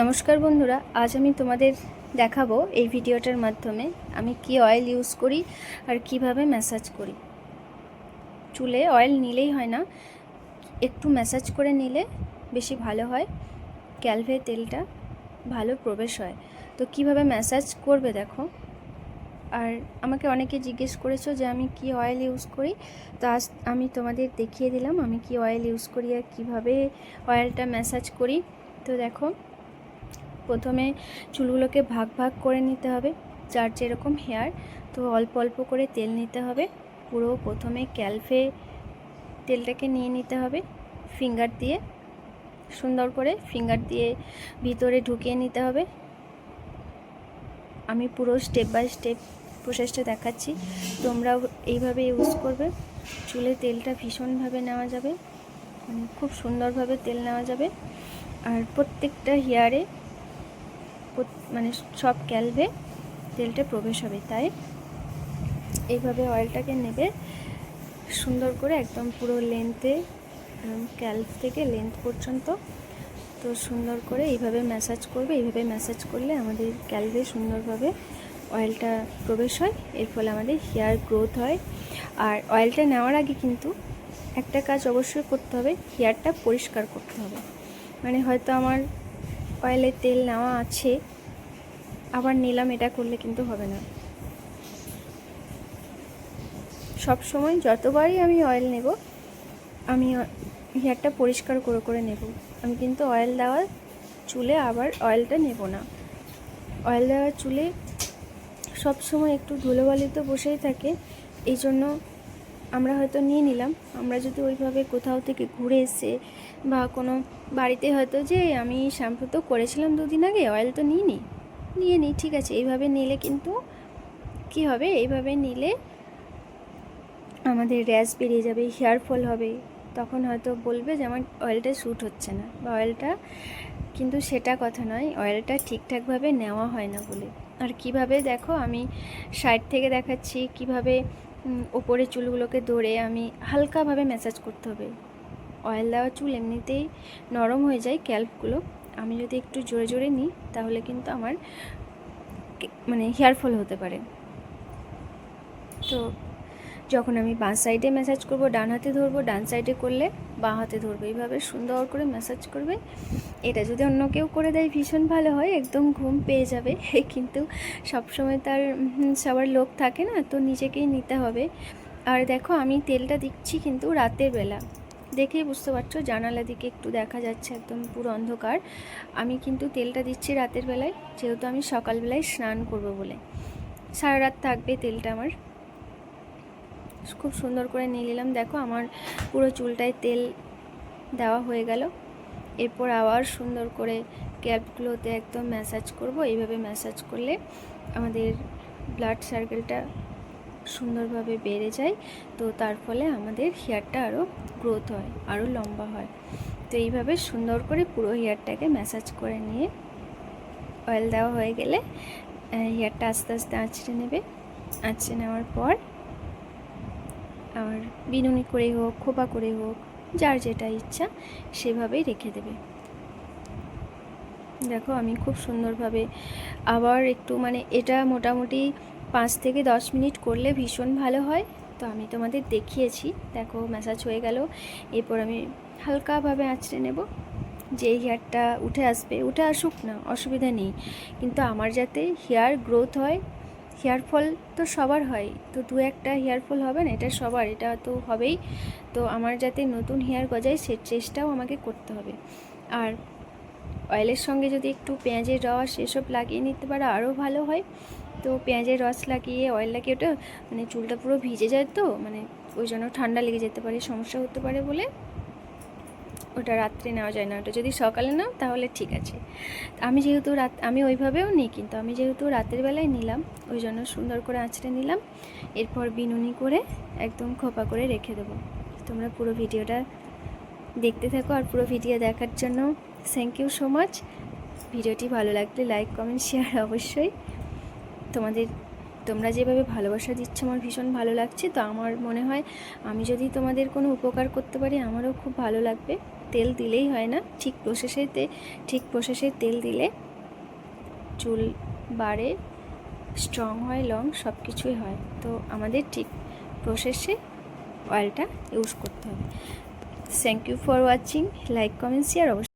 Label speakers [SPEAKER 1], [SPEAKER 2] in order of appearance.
[SPEAKER 1] নমস্কার বন্ধুরা, আজ আমি তোমাদের দেখাবো এই ভিডিওটার মাধ্যমে আমি কি অয়েল ইউজ করি আর কীভাবে ম্যাসাজ করি। চুলে অয়েল নিলেই হয় না, একটু ম্যাসাজ করে নিলে বেশি ভালো হয় ক্যালভে তেলটা ভালো প্রবেশ হয়। তো কীভাবে ম্যাসাজ করবে দেখো। আর আমাকে অনেকে জিজ্ঞেস করেছ যে আমি কি অয়েল ইউজ করি, তো আজ আমি তোমাদের দেখিয়ে দিলাম আমি কি অয়েল ইউজ করি আর কীভাবে অয়েলটা ম্যাসাজ করি। তো দেখো প্রথমে চুলগুলোকে ভাগ ভাগ করে নিতে হবে, যার যেরকম হেয়ার তো অল্প অল্প করে তেল নিতে হবে। পুরো প্রথমে ক্যালফে তেলটাকে নিয়ে নিতে হবে ফিঙ্গার দিয়ে, সুন্দর করে ফিঙ্গার দিয়ে ভিতরে ঢুকিয়ে নিতে হবে। আমি পুরো স্টেপ বাই স্টেপ প্রসেসটা দেখাচ্ছি, তোমরাও এইভাবে ইউজ করবে। চুলে তেলটা ভীষণভাবে নেওয়া যাবে মানে খুব সুন্দরভাবে তেল নেওয়া যাবে। আর প্রত্যেকটা হেয়ারে মানে সব ক্যালভে তেলটা প্রবেশ হবে, তাই? এইভাবে অয়েলটাকে নেবে, সুন্দর করে একদম পুরো লেন্থে ক্যালভ থেকে লেন্থ পর্যন্ত, তো সুন্দর করে এইভাবে ম্যাসাজ করবে, এইভাবে ম্যাসাজ করলে আমাদের ক্যালভে সুন্দরভাবে অয়েলটা প্রবেশ হয়, এর ফলে আমাদের হেয়ার গ্রোথ হয়। আর অয়েলটা নেওয়ার আগে কিন্তু একটা কাজ অবশ্যই করতে হবে হেয়ারটা পরিষ্কার করতে হবে। মানে হয়তো আমার অয়েলের তেল নেওয়া আছে। আবার নিলাম, এটা করলে কিন্তু হবে না। সব সময় যতবারই আমি অয়েল নেব, আমি হেয়ারটা পরিষ্কার করে করে নেব। আমি কিন্তু অয়েল দেওয়ার চুলে আবার অয়েলটা নেব না। অয়েল দেওয়ার চুলে সব সময় একটু ধুলোবালিতে বসেই থাকে এই জন্য আমরা হয়তো নিয়ে নিলাম। আমরা যদি ওইভাবে কোথাও থেকে ঘুরে এসে বা কোনো বাড়িতে হয়তো যে আমি শ্যাম্পু তো করেছিলাম দুদিন আগে অয়েল তো নিই নি নিয়ে নিই ঠিক আছে, এইভাবে নিলে কিন্তু কি হবে? এইভাবে নিলে আমাদের র্যাশ বেরিয়ে যাবে হেয়ার ফল হবে। তখন হয়তো বলবে যে আমার অয়েলটা শ্যুট হচ্ছে না। বা অয়েলটা কিন্তু সেটা কথা নয় অয়েলটা ঠিকঠাকভাবে নেওয়া হয় না বলে। আর কীভাবে দেখো, আমি সাইড থেকে দেখাচ্ছি কীভাবে ওপরে চুলগুলোকে ধরে আমি হালকাভাবে ম্যাসাজ করতে হবে। অয়েল দেওয়া চুল এমনিতেই নরম হয়ে যায় ক্যাল্পগুলো। আমি যদি একটু জোরে জোরে নিই, তাহলে কিন্তু আমার মানে হেয়ার ফল হতে পারে। তো যখন আমি বাঁ সাইডে ম্যাসাজ করব, ডান হাতে ধরবো, ডান সাইডে করলে বাঁ হাতে ধরবো। এইভাবে সুন্দর করে ম্যাসাজ করবে। এটা যদি অন্য কেউ করে দেয়, ভীষণ ভালো হয়, একদম ঘুম পেয়ে যাবে। কিন্তু সবসময় তার সবার লোক থাকে না, তো নিজেকেই নিতে হবে। আর দেখো, আমি তেলটা দিচ্ছি কিন্তু রাতের বেলা। দেখেই বুঝতে পারছ জানালা দিকে একটু দেখা যাচ্ছে একদম পুরো অন্ধকার। আমি কিন্তু তেলটা দিচ্ছি রাতের বেলায়, যেহেতু আমি সকালবেলায় স্নান করব বলে। সারা রাত থাকবে তেলটা আমার। খুব সুন্দর করে নিয়ে নিলাম। দেখো আমার পুরো চুলটায় তেল দেওয়া হয়ে গেল। এরপর আবার সুন্দর করে ক্যাপগুলোতে একদম ম্যাসাজ করব। এইভাবে ম্যাসাজ করলে আমাদের ব্লাড সার্কেলটা সুন্দরভাবে বেড়ে যায়, তো তার ফলে আমাদের হেয়ারটা আরও গ্রোথ হয় আরও লম্বা হয়। তো এইভাবে সুন্দর করে পুরো হেয়ারটাকে ম্যাসাজ করে নিয়ে অয়েল দেওয়া হয়ে গেলে হেয়ারটা আস্তে আস্তে আঁচড়ে নেবে। আঁচড়ে নেওয়ার পর আর বিনুনি করে হোক, খোপা করে হোক, যার যেটা ইচ্ছা সেভাবেই রেখে দেবে। দেখো আমি খুব সুন্দরভাবে আবার একটু মানে এটা মোটামুটি পাঁচ থেকে দশ মিনিট করলে ভীষণ ভালো হয়। তো আমি তোমাদের দেখিয়েছি। দেখো ম্যাসাজ হয়ে গেল। এরপর আমি হালকাভাবে আঁচড়ে নেব। যে হেয়ারটা উঠে আসবে, উঠে আসুক না, অসুবিধা নেই। কিন্তু আমার যাতে হেয়ার গ্রোথ হয় হেয়ার ফল তো সবার হয়। তো দু একটা হেয়ার ফল হবে না, এটা সবার, এটা তো হবেই। তো আমার যাতে নতুন হেয়ার গজায়, সে চেষ্টাও আমাকে করতে হবে। আর অয়েলের সঙ্গে যদি একটু পেঁয়াজের রস এসব লাগিয়ে নিতে পারো, আরও ভালো হয়। তো পেঁয়াজের রস লাগিয়ে অয়েল লাগিয়ে ওটা মানে চুলটা পুরো ভিজে যায় তো মানে ওই জন্য ঠান্ডা লেগে যেতে পারে, সমস্যা হতে পারে বলে ওটা রাত্রে নেওয়া যায় না। ওটা যদি সকালে নাও, তাহলে ঠিক আছে। আমি যেহেতু রাত, আমি ওইভাবেও নিই কিন্তু আমি যেহেতু রাতের বেলায় নিলাম, ওই জন্য সুন্দর করে আঁচড়ে নিলাম। এরপর বিনুনি করে একদম খোপা করে রেখে দেবো। তোমরা পুরো ভিডিওটা দেখতে থাকো আর পুরো ভিডিও দেখার জন্য। থ্যাংক ইউ সো মাচ ভিডিওটি ভালো লাগলে লাইক কমেন্ট শেয়ার অবশ্যই। তোমাদের, তোমরা যেভাবে ভালোবাসা দিচ্ছ, আমার ভীষণ ভালো লাগছে। তো আমার মনে হয় আমি যদি তোমাদের কোনো উপকার করতে পারি, আমারও খুব ভালো লাগবে। তেল দিলেই হয় না। ঠিক প্রসেসেতে ঠিক প্রসেসে তেল দিলে চুল বাড়ে স্ট্রং হয় লং সব কিছুই হয়। তো আমাদের ঠিক প্রসেসে অয়েলটা ইউজ করতে হবে। Thank you for watching like comment share অবশ্যই।